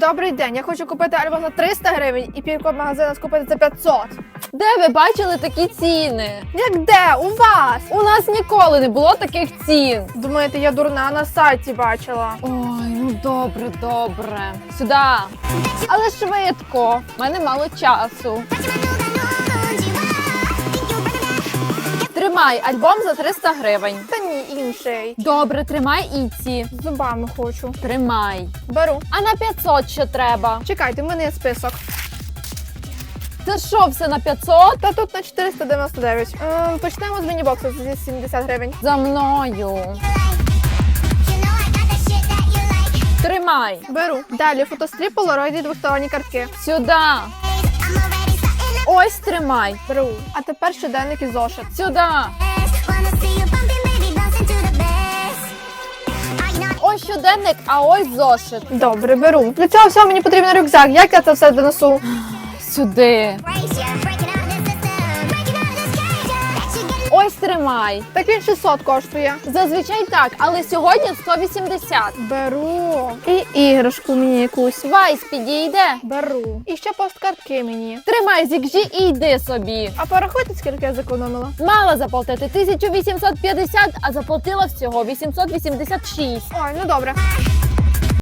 Добрий день. Я хочу купити альбом за 300 гривень і півко магазина скупити за 500. Де ви бачили такі ціни? Як де? У вас? У нас ніколи не було таких цін. Думаєте, я дурна на сайті бачила. Ой, ну добре, добре. Сюди. Але швидко. У мене мало часу. Тримай альбом за 300 гривень. Та ні, інший. Добре, тримай і ці. Зубами хочу. Тримай. Беру. А на 500 що треба? Чекайте, в мене є список. Це що, все на 500? Та тут на 499. Ем, почнемо з міні-боксу зі 70 гривень. За мною. Тримай. Беру. Далі фотостріп, полароїді, двосторонні картки. Сюди. Ось тримай. Беру. А тепер щоденник і зошит. Сюди. Ось щоденник, а ось зошит. Добре, беру. Для цього всього мені потрібен рюкзак. Як я це все донесу? Сюди. Ось тримай. Так він 600 коштує. Зазвичай так, але сьогодні 180. Беру. І іграшку мені якусь. Вайс підійде. Беру. І ще посткартки мені. Тримай зікжі і йди собі. А порахуйте, скільки я зекономила. Мала заплатити 1850, а заплатила всього 886. Ой, ну добре.